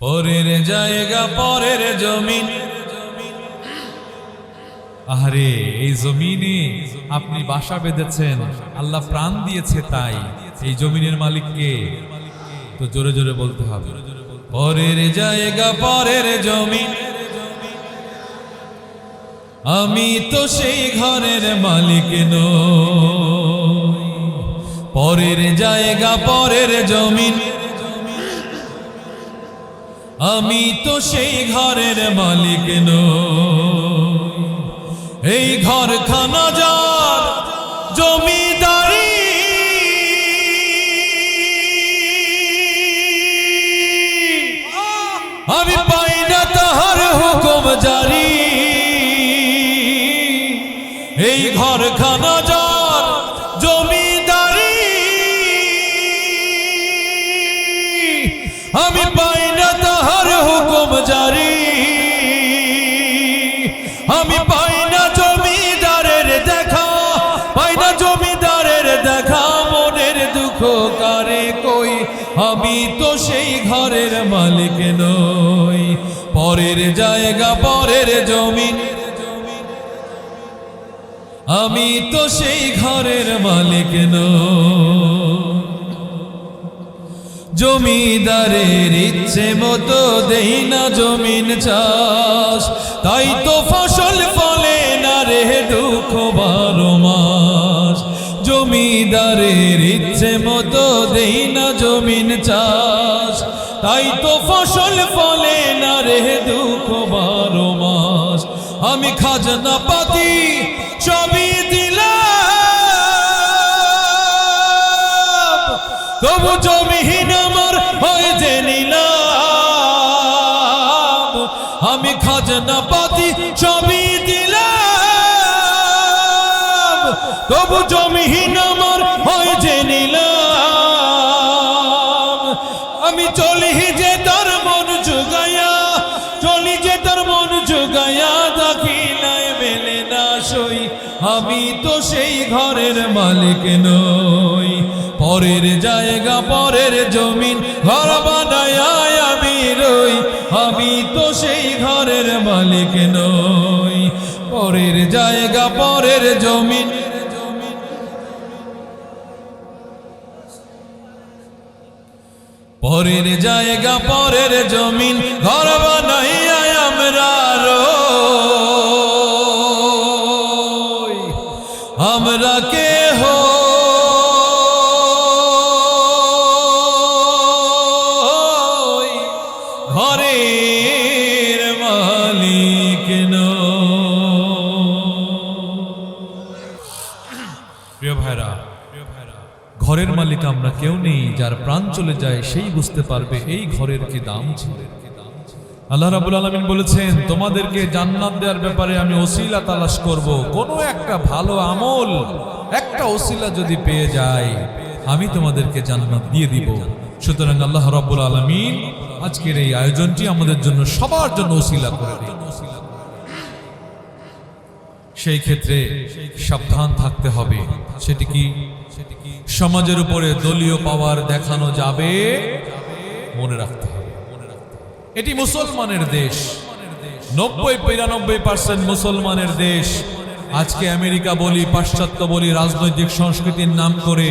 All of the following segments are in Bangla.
পরের জায়গা, পরের জমিন। আহারে, এই জমিনে আপনি বাসা বেঁধেছেন। আল্লাহ প্রাণ দিয়েছে তাই। এই জমিনের মালিককে তো জোরে জোরে বলতে হবে। পরের জায়গা, পরের জমিন। আমি তো সেই ঘরের মালিক নই। পরের জায়গা, পরের জমিন। আমি তো সেই ঘরের মালিক এই ঘর খানা যার জমিদারি। আমি পাই না তাহার হুকুম জারি। আমি তো সেই ঘরের মালিক নই। পরের জায়গা, পরের জমিন আমি তো সেই ঘরের মালিক জমিদারের ইচ্ছে মতো দেই না জমিন চাষ। তাই তো ফসল ইচ্ছে মতো দেই না জমিন চাষ। তাই তো ফসল ফলে না রে দুঃখ বারো মাস। আমি খাজনা পাতি সবই দিলাম। তবু জমিহীন আমার হয়ে যে নিলাম। আমি খাজনা পাতি সবই দিলাম। তবু জমিহীন আমার হয়ে যে নিলাম। আমি চলি যে তার মন জুগাইয়া চলি যে তার মন জুগাইয়া দাখিলায় মেলে না সই। আমি তো সেই ঘরের মালিক নই। পরের জায়গা, পরের জমিন, ঘর বানায় আমি রই। আমি তো সেই ঘরের মালিক নই। পরের জায়গা, পরের জমিন পরের জায়গা পরের জমিন ঘর বানাইয়া আমরা আমরা কে হো ঘরের মালিক প্রিয় ঘরের মালিক আমরা কেউ নেই, যার প্রাণ চলে যায় সেই বুঝতে পারবে এই ঘরের কি দাম ছিল। আল্লাহ রাবুল আলমিন বলেছেন, তোমাদেরকে জান্নাত দেওয়ার ব্যাপারে আমি ওসিলা তালাশ করব। কোনো একটা ভালো আমল, একটা ওসিলা যদি পেয়ে যায়, আমি তোমাদেরকে জান্নাত দিয়ে দিব। সুতরাং আল্লাহ রাব্বুল আলমিন আজকের এই আয়োজনটি আমাদের জন্য সবার জন্য ওসিলা করে দিন। সেই ক্ষেত্রে সাবধান থাকতে হবে। সেটি কি? সমাজের উপরে দলীয় পাওয়ার দেখানো যাবে। মনে রাখতে হবে। এটি মুসলমানের দেশ। নব্বই, বিরানব্বই পার্সেন্ট মুসলমানের দেশ। আজকে আমেরিকা বলি, পাশ্চাত্য বলি, রাজনৈতিক সংস্কৃতির নাম করে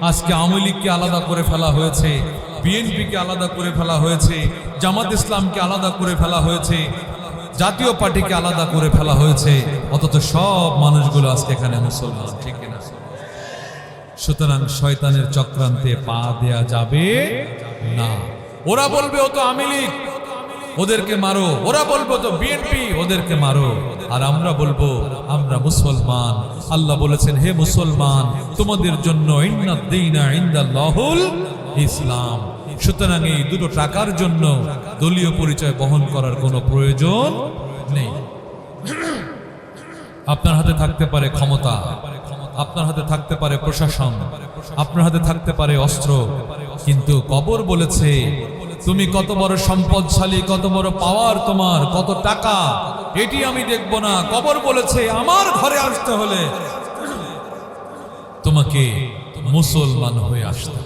আজকে আওয়ামী লীগকে আলাদা করে ফেলা হয়েছে, বিএনপিকে আলাদা করে ফেলা হয়েছে, জামাত ইসলামকে আলাদা করে ফেলা হয়েছে, জাতীয় পার্টিকে আলাদা করে ফেলা হয়েছে, অথচ সব মানুষগুলো আজকে এখানে মুসলমান, ঠিক কিনা? সুতরাং শয়তানের চক্রান্তে পা দেয়া যাবে না। ওরা বলবে, ও তো আওয়ামী লীগ। ওদেরকে মারো। ওরা বলব তো বিএনপি ওদেরকে মারো। আর আমরা বলব, আমরা মুসলমান। আল্লাহ বলেছেন, হে মুসলমান, তোমাদের জন্য ইসলাম। সুতরাং এই দুটো টাকার জন্য দলীয় পরিচয় বহন করার কোনো প্রয়োজন নেই। আপনার হাতে থাকতে পারে ক্ষমতা। আপনার হাতে থাকতে পারে প্রশাসন, আপনার হাতে থাকতে পারে অস্ত্র। কিন্তু কবর বলেছে, তুমি কত বড় সম্পদশালী, কত বড় পাওয়ার তোমার, কত টাকা, এটি আমি দেখব না। কবর বলেছে, আমার ঘরে আসতে হলে তোমাকে মুসলমান হয়ে আসতে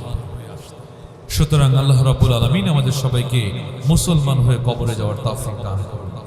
সুতরাং আল্লাহ রাব্বুল আলামিন আমাদের সবাইকে মুসলমান হয়ে কবরে যাওয়ার তৌফিক দান করুন।